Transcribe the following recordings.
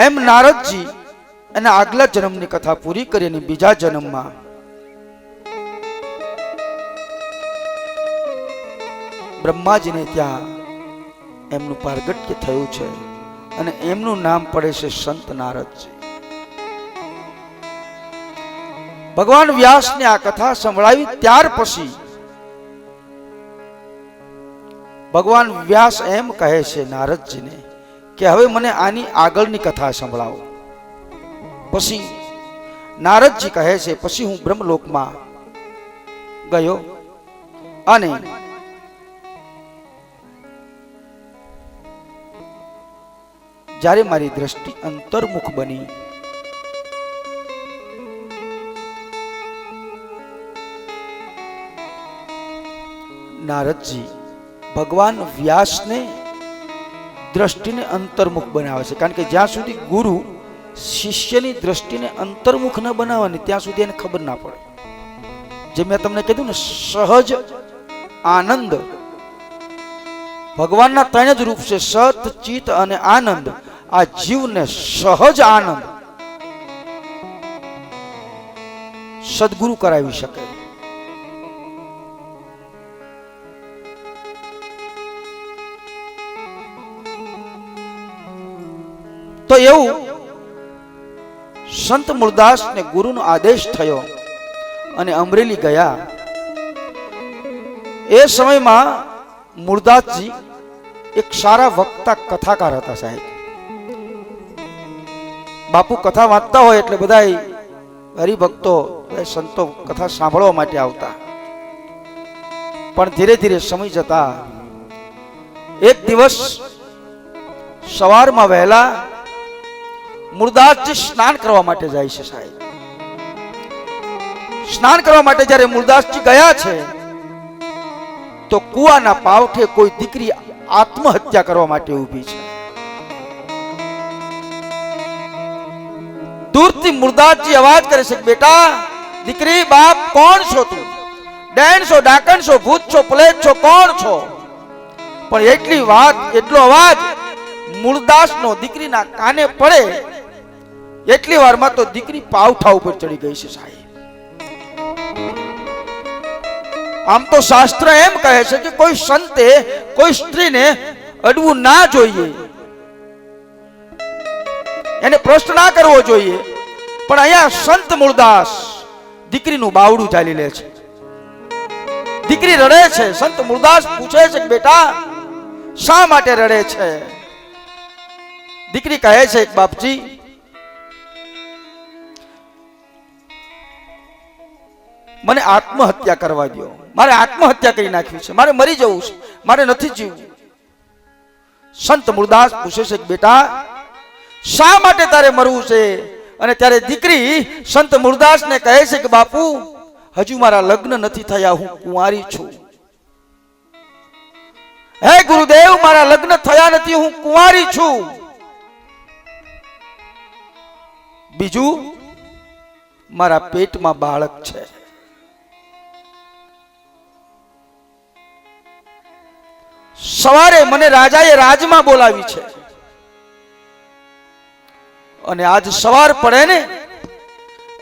એમ નારદજી એના આગલા જન્મની કથા પૂરી કરીને બીજા જન્મમાં બ્રહ્માજીને ત્યાં એમનું પારગટ્ય થયું છે અને એમનું નામ પડે છે સંત નારદજી. ભગવાન વ્યાસને આ કથા સંભળાવી ત્યાર પછી ભગવાન વ્યાસ એમ કહે છે નારદજીને કે હવે મને આની આગળની કથા સંભળાવો. પછી નારદજી કહે છે, પછી હું બ્રહ્મલોકમાં ગયો અને જ્યારે મારી દ્રષ્ટિ અંતર્મુખ બની, નારદજી ભગવાન વ્યાસને દ્રષ્ટિને અંતર્મુખ બનાવે છે. કારણ કે જ્યાં સુધી ગુરુ શિષ્યની દ્રષ્ટિને અંતર્મુખ ન બનાવે ત્યાં સુધી એને ખબર ના પડે. જે મેં તમને કીધું ને, સહજ આનંદ. ભગવાનના ત્રણ જ રૂપ છે, સત, ચિત્ત અને આનંદ. આ જીવને સહજ આનંદ. સદગુરુ કરાવી શકે. એવું? સંત મૂળદાસ ને ગુરુનો આદેશ થયો અને અમરેલી ગયા. એ સમયમાં મૂળદાસજી એક સારા વક્તા કથાકાર હતા સાહેબ. બાપુ કથા વાંચતા હોય એટલે બધા હરિભક્તો સંતો કથા સાંભળવા માટે આવતા. પણ ધીરે ધીરે સમય જતા એક દિવસ સવારમાં વહેલા મૂળદાસજી સ્નાન કરવા માટે જાય છે સાહેબ. સ્નાન કરવા માટે જ્યારે મૂળદાસજી ગયા છે, તો કુવાના પાવઠે કોઈ દીકરી આત્મહત્યા કરવા માટે ઊભી છે. દૂરથી મૂળદાસજી અવાજ કરે છે બેટા, દીકરી, બાપ કોણ છો તું? ડેન છો, ડાકણ છો, ભૂત છો પ્લેટ છો, કોણ છો? પણ એટલી વાત, એટલો અવાજ મુરદાસનો દીકરીના કાને પડે એટલી વારમાં તો દીકરી પાવઠા ઉપર ચડી ગઈ છે સાહેબ. આમ તો શાસ્ત્ર એમ કહે છે કે કોઈ સંતે કોઈ સ્ત્રીને અડવું ના જોઈએ. એને પ્રશ્ન ના કરવો જોઈએ. પણ અહીંયા સંત મૂળદાસ દીકરીનું બાવડું ચાલી લે છે. દીકરી રડે છે. સંત મૂળદાસ પૂછે છે કે બેટા, શા માટે રડે છે? દીકરી કહે છે બાપજી મને આત્મહત્યા કરવા દો મારે આત્મહત્યા કરી નાખવી છે. મારે મરી જવું છે. મારે નથી જીવવું. સંત મૂળદાસ પૂછે છે બેટા, શા માટે તારે મરવું છે? અને ત્યારે દીકરી સંત મૂળદાસને કહે છે કે બાપુ, હજુ મારા લગ્ન નથી થયા, હું કુંવારી છું. હે ગુરુદેવ, મારા લગ્ન થયા નથી, હું કુંવારી છું. બીજું, મારા પેટમાં બાળક છે. સવારે મને રાજાએ રાજમાં બોલાવી છે. અને આજ સવાર પડે ને,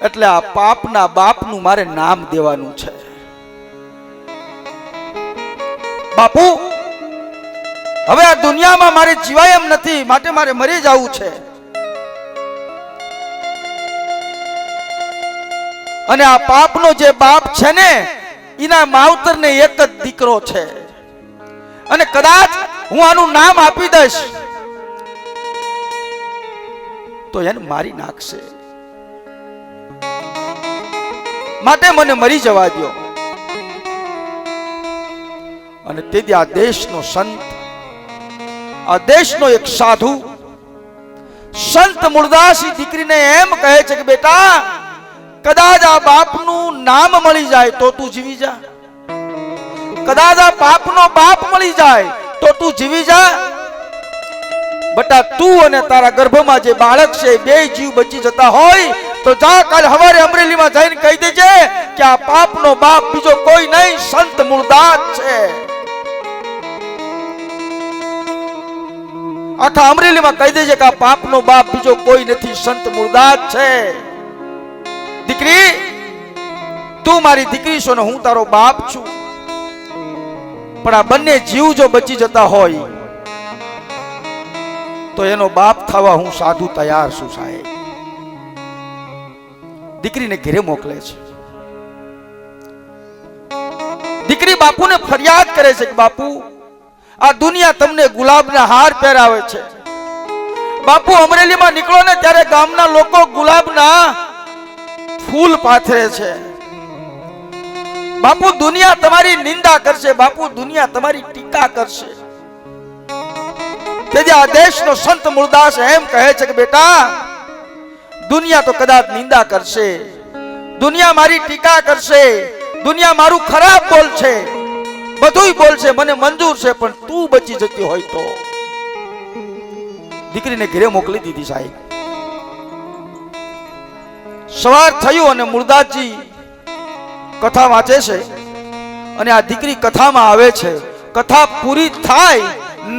એટલે આ પાપના બાપનું મારે નામ દેવાનું છે. બાપુ, હવે આ દુનિયામાં મારે જીવાય એમ નથી, માટે મારે મરી જવું છે. અને આ પાપનો જે બાપ છે ને, એના માવતરને એક જ દીકરો છે. અને કદાચ હું આનું નામ આપી દઈશ. તો એને મારી નાખશે. માટે મને મરી જવા દો અને તેથી આ દેશનો સંત, આ દેશનો એક સાધુ, સંત મુરદાસી દીકરીને એમ કહે છે કે, બેટા, કદાચ આ બાપનું નામ મળી જાય તો તું જીવી જા. કદાચ આ પાપનો બાપ મળી જાય તો તું જીવી જા. બટા તું અને તારા ગર્ભમાં જે બાળક છે, બે જીવ બચી જતા હોય, તો જા કાલ હવારે અમરેલીમાં જઈને કહી દેજે કે આ પાપનો બાપ બીજો કોઈ નહીં, સંત મૂળદાસ છે. આખા અમરેલીમાં કહી દેજે કે આ પાપનો બાપ બીજો કોઈ નથી, સંત મુરદાસ છે. દીકરી, તું મારી દીકરી છો ને હું તારો બાપ છું. પણ આ બંને જીવ જો બચી જતા હોય, તો એનો બાપ થવા હું સાધુ તૈયાર છું સાહેબ. દીકરીને ઘેરે મોકલે છે. દીકરી બાપુને ફરિયાદ કરે છે કે બાપુ, આ દુનિયા તમને ગુલાબના હાર પહેરાવે છે. બાપુ અમરેલીમાં નીકળો ને ત્યારે ગામના લોકો ગુલાબના ફૂલ પાથરે છે. બાપુ દુનિયા તમારી નિંદા કરશે, બાપુ દુનિયા તમારી ટીકા કરશે. તેથી આ દેશનો સંત મુરદાસ એમ કહે છે કે બેટા, દુનિયા તો કદાચ નિંદા કરશે, દુનિયા મારી ટીકા કરશે, દુનિયા મારું ખરાબ બોલશે, બધુંય બોલશે, મને મંજૂર છે, પણ તું બચી જતી હોય તો. દીકરીને ઘરે મોકલી દીધી સાહેબ. સવાર થયું અને મુરદાસજી કથા વાંચે છે અને આ દીકરી કથામાં આવે છે. કથા પૂરી થાય,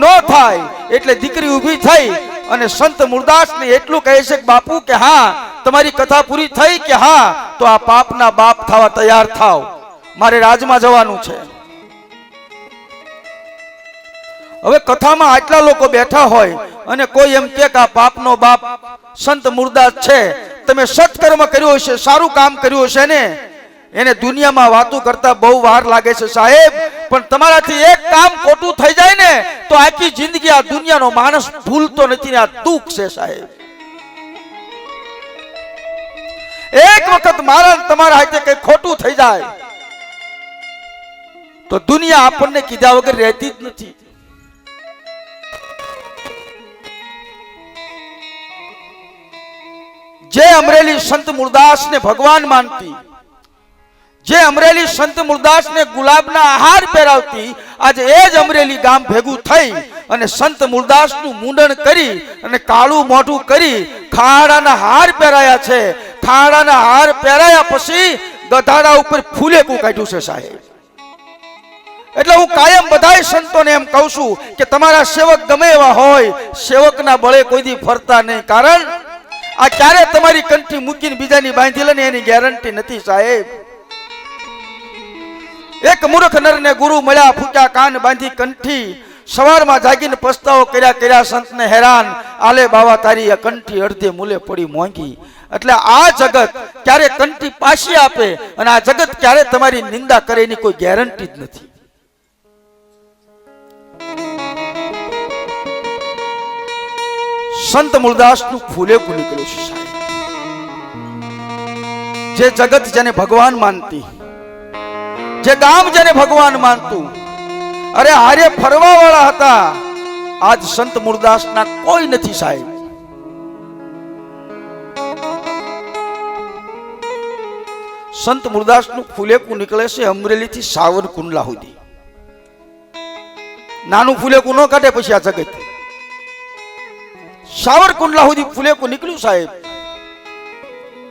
ન થાય, એટલે દીકરી ઊભી થઈ અને સંત મુરદાસને એટલું કહે છે બાપુ, કે હા, તમારી કથા પૂરી થઈ કે હા, તો આ પાપના બાપ થવા તૈયાર થાવ. મારે રાજમાં જવાનું છે. હવે કથામાં આટલા લોકો બેઠા હોય અને કોઈ એમ કે આ પાપનો બાપ સંત મુરદાસ છે. તમે સત્કર્મ કર્યું હશે, સારું કામ કર્યું હશે ને? એને દુનિયામાં વાતો કરતા બહુ વાર લાગે છે, સાહેબ. પણ તમારાથી એક કામ ખોટું થઈ જાય ને, તો આખી જિંદગી આ દુનિયાનો માણસ ભૂલતો નથી આ દુઃખ છે, સાહેબ. એક વખત મારા તમારા હાથે કઈ ખોટું થઈ જાય, તો દુનિયા આપણને કીધા વગર રહેતી જ નથી. જે અમરેલી સંત મુરદાસ ને ભગવાન માનતી જે અમરેલી સંત મુરદાસને ગુલાબના આહાર પહેરાવતી આજે એ જ અમરેલી ગામ ભેગું થઈ અને સંત મુરદાસનું મુંડન કરી અને કાળું મોઢું કરી ખાડાના હાર પહેરાયા છે. ખાડાના હાર પહેરાયા પછી ગધાડા ઉપર ફૂલેકું કાઢ્યું છે સાહેબ. એટલે હું કાયમ બધાય સંતોને એમ કહું છું કે તમારા સેવક ગમે એવા હોય, સેવકના બળે કોઈ દી ફરતા નહીં. કારણ આ ક્યારે તમારી કંઠી મૂકીને બીજાની બાંધી લે ને એની ગેરંટી નથી સાહેબ. એક મૂર્ખ નરને ગુરુ મળ્યા, ફૂટ્યા કાન બાંધી કંઠી, સવારમાં જાગીને પસ્તાવો કર્યા કર્યા સંતને હેરાન. આલે બાવા તારી કંઠી અડધે મૂલે પડી મોંઘી. એટલે આ જગત ક્યારે કંઠી પાછી આપે અને આ જગત ક્યારે તમારી નિંદા કરે એની કોઈ ગેરંટી જ નથી. સંત મૂળદાસનું ફૂલેકું નીકળ્યું છે જે જગત જેને ભગવાન માનતી જે ગામ જેને ભગવાન માનતું. અરે હારે ફરવા વાળા હતા. આજ સંત મુરદાસ ના કોઈ નથી સાહેબ. સંત મુરદાસનું ફુલેકું નીકળે છે અમરેલીથી સાવર કુંડલા સુધી. નાનું ફૂલેકું ન કાઢે પછી આ જગત. સાવરકુંડલા સુધી ફુલેકું નીકળ્યું સાહેબ.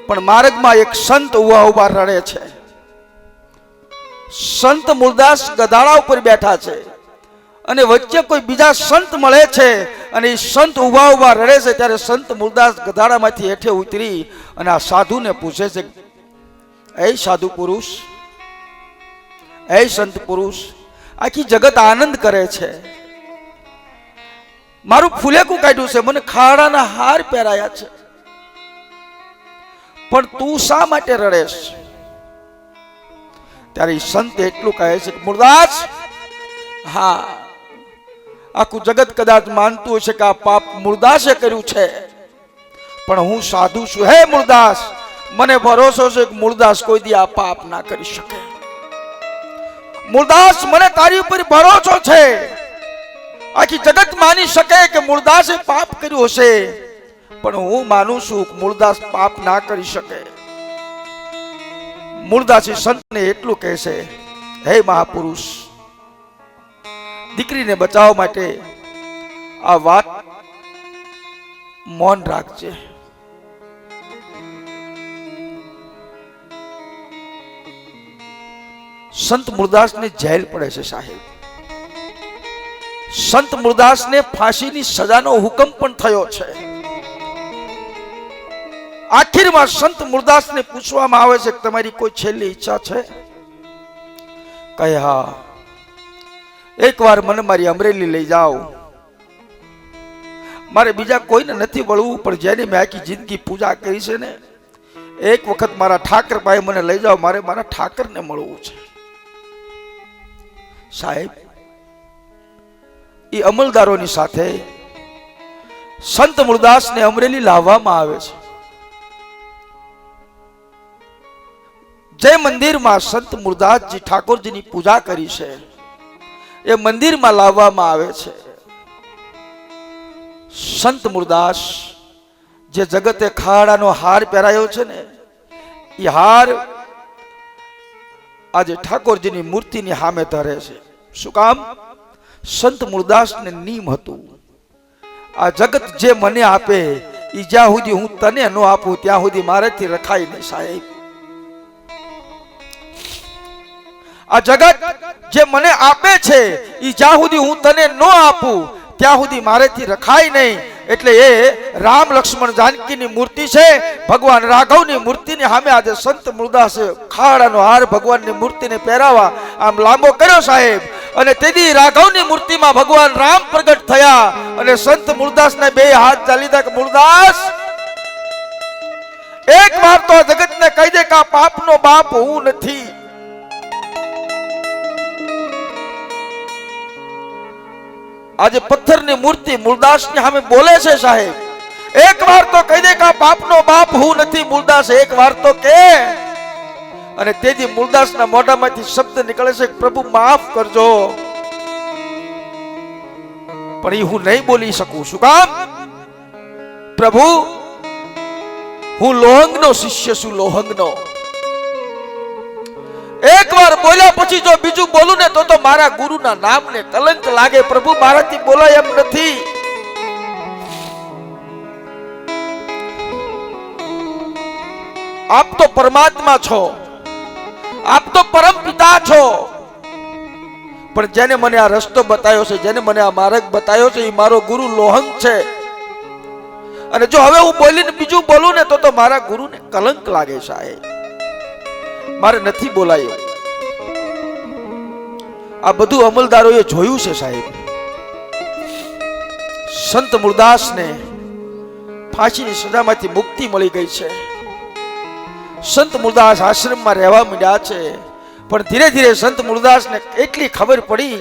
પણ માર્ગમાં એક સંત ઊભા ઊભા રડે છે. સંત મુરદાસ ગધાડા ઉપર બેઠા છે. અને વચ્ચે કોઈ બીજા સંત મળે છે અને એ સંત ઊભા ઊભા રડે છે ત્યારે સંત મુરદાસ ગધાડામાંથી હેઠે ઉતરી અને આ સાધુને પૂછે છે એ સાધુ પુરુષ એ સંત પુરુષ, આખી જગત આનંદ કરે છે. મારું ફૂલેકું કાઢ્યું છે, મને ખાડાના હાર પહેરાયા છે. પણ તું શા માટે રડેશ ત્યારે સંત એટલું કહે છે કે, મુરદાસ, હા, આખું જગત કદાચ માનતું હશે કે આ પાપ મુરદાસે કર્યું છે, પણ હું સાધુ છું. હે મુરદાસ, મને ભરોસો છે કે મુરદાસ કોઈ દી આ પાપ ના કરી શકે. મુરદાસ, મને તારી ઉપર ભરોસો છે. આખી જગત માની શકે કે મુરદાસે પાપ કર્યું હશે, પણ હું માનું છું કે મૂળદાસ પાપ ના કરી શકે. મૂળદાસી સંતને એટલું કહેશે હે મહાપુરુષ, દીકરીને બચાવવા માટે આ વાત મૌન રાખજે. સંત મુરદાસને જેલ પડે છે સાહેબ. સંત મુરદાસને ફાંસીની સજાનો હુકમ પણ થયો છે. આખીરમાં સંત મુરદાસને પૂછવામાં આવે છે કે તમારી કોઈ છેલ્લી ઈચ્છા છે? કહે, હા. એકવાર મને મારી અમરેલી લઈ જાઓ. મારે બીજા કોઈને નથી વળવું, પણ જેની મેં આખી જિંદગી પૂજા કરી છે ને, એક વખત મારા ઠાકર પાસે મને લઈ જાઓ, મારે મારા ઠાકરને મળવું છે. સાહેબ એ અમલદારોની સાથે સંત મુરદાસને અમરેલી લાવવામાં આવે છે. જે મંદિરમાં સંત મુરદાસજી ઠાકોરજીની પૂજા કરી છે, એ મંદિરમાં લાવવામાં આવે છે. સંત મુરદાસ જે જગતે ખાડાનો હાર પહેરાયો છે ને, એ હાર આજે ઠાકોરજીની મૂર્તિની સામે ધરે છે. શું કામ? સંત મુરદાસને નિયમ હતું. આ જગત જે મને આપે એ જ્યાં સુધી હું તને ન આપું, ત્યાં સુધી મારેથી રખાય નહીં સાહેબ. આ જગત જે મને આપે છે એ જ્યાં સુધી હું તને ન આપું, ત્યાં સુધી મારેથી રખાય નહીં. એટલે એ રામ લક્ષ્મણ જાનકીની મૂર્તિ છે, ભગવાન રાઘવની મૂર્તિની સામે આજે સંત મુરદાસે ખાડાનો હાર ભગવાનની મૂર્તિને પહેરાવા આમ લાંબો કર્યો સાહેબ. અને તેથી રાઘવની મૂર્તિમાં ભગવાન રામ પ્રગટ થયા અને સંત મુરદાસને બે હાથ ચાલી દે કે, મુરદાસ, એક વાર તો જગતને કહી દે કે પાપનો બાપ હું નથી. આજે પથ્થરની મૂર્તિ મૂળદાસની સામે બોલે છે સાહેબ. એક વાર તો કહી દે કે બાપનો બાપ હું નથી મુરદાસ એક વાર તો કે. અને તેથી મૂળદાસના મોઢામાંથી શબ્દ નીકળે છે પ્રભુ, માફ કરજો. પણ એ હું નહીં બોલી શકું. શું કામ? પ્રભુ, હું લોહંગનો શિષ્ય છું, લોહંગનો. એકવાર બોલ્યા પછી જો બીજું બોલું ને, તો તો મારા ગુરુના નામને કલંક લાગે. પ્રભુ મારાથી બોલાય એમ નથી. આપ તો પરમાત્મા છો. આપ તો પરમ પિતા છો. પણ જેને મને આ રસ્તો બતાવ્યો છે, જેને મને આ માર્ગ બતાવ્યો છે, એ મારો ગુરુ લોહંગ છે. અને જો હવે હું બોલીને બીજું બોલું ને, તો તો મારા ગુરુને કલંક લાગે સાહેબ. મારે નથી બોલાયો. આ બધું અમલદારોએ જોયું છે સાહેબ. સંત મુરદાસને ફાંસીની સજામાંથી મુક્તિ મળી ગઈ છે. સંત મુરદાસ આશ્રમમાં રહેવા માંડ્યા છે. પણ ધીરે ધીરે સંત મુરદાસને એટલી ખબર પડી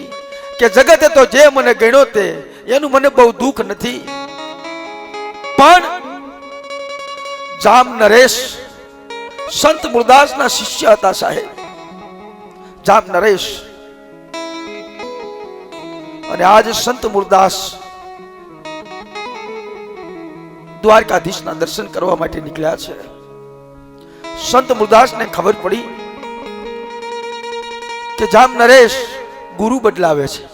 કે જગતે તો જે મને ગણ્યો તે, એનું મને બહુ દુઃખ નથી. પણ જામ નરેશ સંત મુરદાસના શિષ્ય હતા સાહેબ. જામ નરેશ. અને આજ સંત મુરદાસ દ્વારકાધીશના દર્શન કરવા માટે નીકળ્યા છે. સંત મુરદાસને ખબર પડી કે જામ નરેશ ગુરુ બદલાવે છે.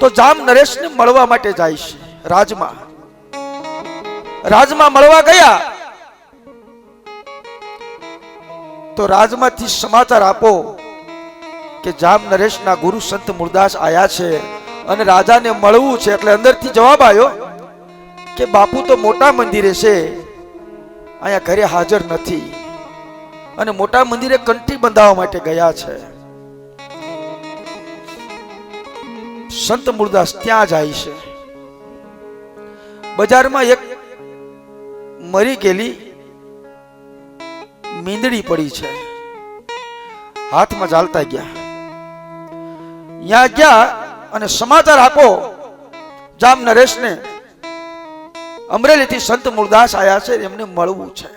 તો જામ નરેશને મળવા માટે જાય છે રાજમાં. રાજમાં મળવા ગયા. તો રાજમાંથી સમાચાર આપો કે જામ નરેશના ગુરુ સંત મુરદાસ આયા છે અને રાજાને મળવું છે એટલે અંદરથી જવાબ આવ્યો કે બાપુ તો મોટા મંદિરે છે, અહીંયા ઘરે હાજર નથી અને મોટા મંદિરે કંઠી બંધાવવા માટે ગયા છે. સંત મુરદાસ ત્યાં જાય છે. બજારમાં એક મરી ગયેલી મીંદડી પડી છે. હાથમાં ચાલતા ગયા. ત્યાં ગયા અને સમાચાર આપો. જામ નરેશને અમરેલીથી સંત મુરદાસ આવ્યા છે, એમને મળવું છે.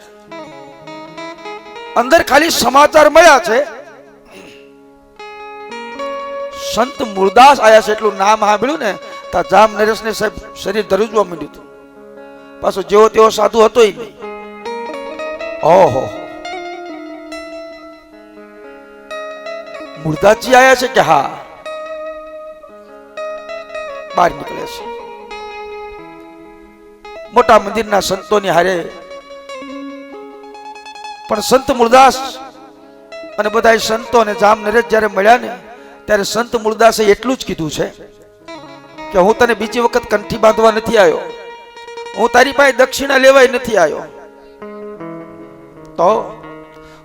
અંદર ખાલી સમાચાર મળ્યા છે. સંત મુરદાસ આયા છે એટલું નામ સાંભળ્યું ને, તો જામ નરેશને સાહેબ શરીર ધરુજવા માંડ્યું હતું. પાછો જેવો તેવો સાધુ હતો નહીં. ઓહો. મુરદાસજી આયા છે કે હા? બહાર નીકળે છે. મોટા મંદિરના સંતોની હારે પણ સંત મુરદાસ અને બધા સંતો અને જામ નરેશ જ્યારે મળ્યા ને, ત્યારે સંત મુરદાસે એટલું જ કીધું છે કે હું તને બીજી વખત કંઠી બાંધવા નથી આવ્યો. હું તારી પાસે દક્ષિણા લેવાય નથી આવ્યો. તો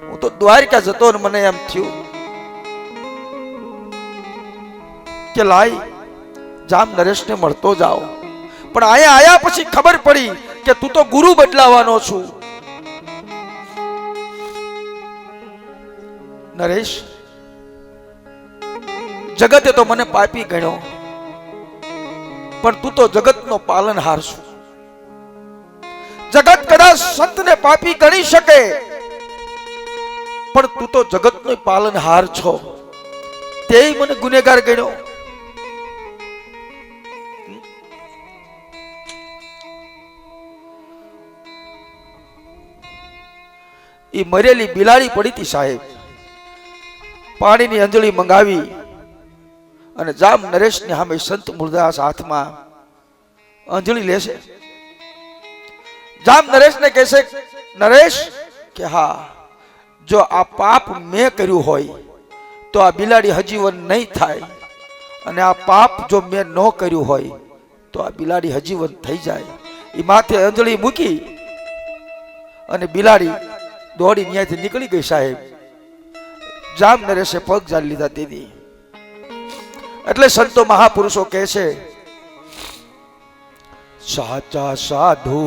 હું તો દ્વારકા જતો ને મને એમ થયું કે લાઈ જામ નરેશને મળતો જાઓ. પણ અહીંયા આયા પછી ખબર પડી કે તું તો ગુરુ બદલાવાનો છું. નરેશ, જગતે તો મને પાપી ગણ્યો. પણ તું તો જગતનો પાલનહાર છું. જગત કદાચ સંતને પાપી ગણી શકે, પણ તું તો જગતનો પાલનહાર છો. તે મને ગુનેગાર ગણ્યો. એ મરેલી બિલાડી પડી હતી સાહેબ. પાણીની અંજળી મંગાવી અને જામ નરેશની સામે સંત મુરદાસ હાથમાં અંજળી લેશે. જામ નરેશને કહેશે નરેશ, કે હા, જો આ પાપ મેં કર્યું હોય, તો આ બિલાડી હજીવન નહીં થાય. અને આ પાપ જો મેં ન કર્યું હોય, તો આ બિલાડી હજીવન થઈ જાય. એ માથે અંજળી મૂકી અને બિલાડી દોડી ત્યાંથી નીકળી ગઈ સાહેબ. જામ નરેશે પગ જાળી લીધા દીદી એટલે સંતો મહાપુરુષો કહે છે, સાચા સાધુ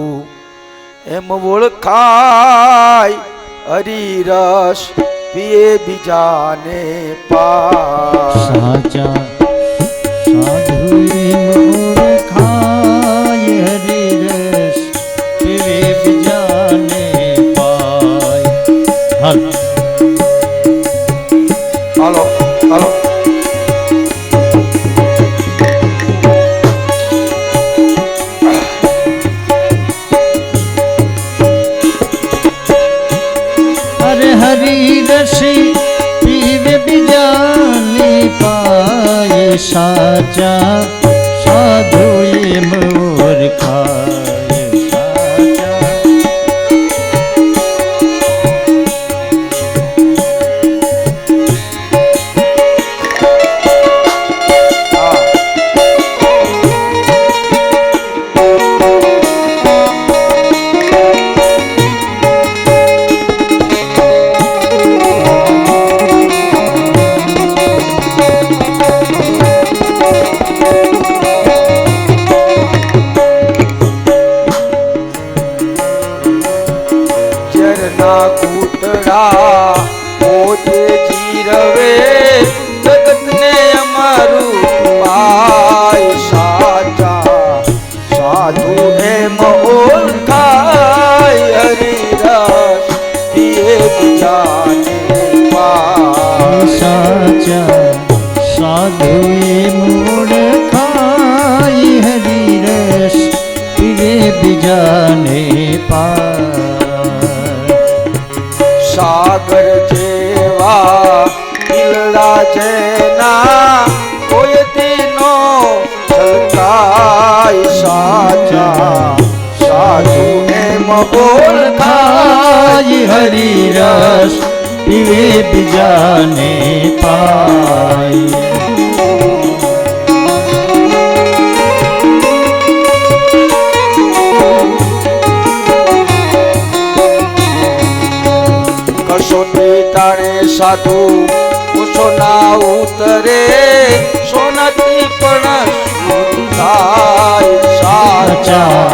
એમ ઓળખાય હરિરસ પીએ બીજાને પા સાચા પાય ઝરના કૂટડા પોતે જીરવે. જગતને અમારું પાય સાચા. સાધુ એમ ઓળખાય હરિરસ. પીએ બીજાને પાય સાચા. સાધુ ખાય દિલડા જેના કોઈ તેનો છલકાય સાચા. સાધુ એમ ઓળખાય ખાય હરિરસ, પીવે બીજાને પાય. સાધુ સોના ઉતરે સોનતી પણ સાચા સાચા.